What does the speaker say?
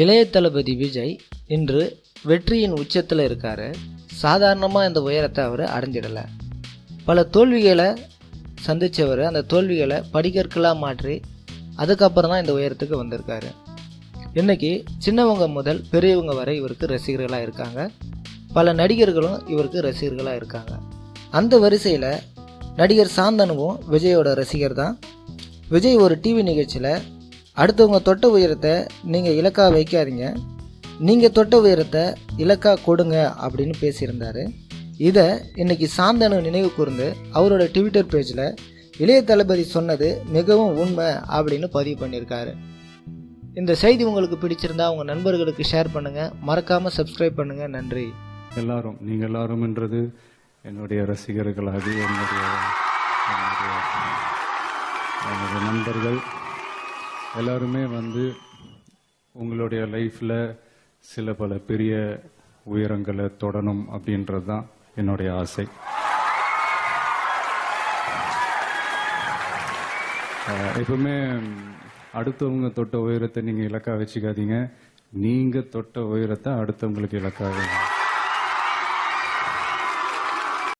இளைய தளபதி விஜய் இன்று வெற்றியின் உச்சத்தில் இருக்கார். சாதாரணமாக இந்த உயரத்தை அவர் அடைஞ்சிடலை. பல தோல்விகளை சந்தித்தவர் அந்த தோல்விகளை படிக்கற்களாக மாற்றி அதுக்கப்புறம் தான் இந்த உயரத்துக்கு வந்திருக்காரு. இன்றைக்கி சின்னவங்க முதல் பெரியவங்க வரை இவருக்கு ரசிகர்களாக இருக்காங்க. பல நடிகர்களும் இவருக்கு ரசிகர்களாக இருக்காங்க. அந்த வரிசையில் நடிகர் சாந்தனுவும் விஜயோட ரசிகர் தான் விஜய் ஒரு டிவி நிகழ்ச்சியில் அடுத்தவங்க தொட்ட உயரத்தை நீங்கள் இலக்கா வைக்காதீங்க. நீங்கள் தொட்ட உயரத்தை இலக்கா கொடுங்க அப்படின்னு பேசியிருந்தார். இதை இன்னைக்கு சாந்தனு நினைவு கூர்ந்து அவரோட ட்விட்டர் பேஜில் இளைய தளபதி சொன்னது மிகவும் உண்மை அப்படின்னு பதிவு பண்ணியிருக்காரு. இந்த செய்தி உங்களுக்கு பிடிச்சிருந்தா உங்கள் நண்பர்களுக்கு ஷேர் பண்ணுங்கள் மறக்காமல் சப்ஸ்கிரைப் பண்ணுங்கள் நன்றி. எல்லாரும் நீங்கள் எல்லாரும்ன்றது என்னுடைய ரசிகர்களாக என்னுடைய என்னுடைய என்னுடைய நண்பர்கள் எல்லாருமே வந்து உங்களுடைய லைஃப்பில் சில பல பெரிய உயரங்களை தொடணும் அப்படின்றது தான் என்னுடைய ஆசை. எப்பவுமே அடுத்தவங்க தொட்ட உயரத்தை நீங்கள் இலக்கா வச்சுக்காதீங்க. நீங்கள் தொட்ட உயரத்தை அடுத்தவங்களுக்கு இலக்காக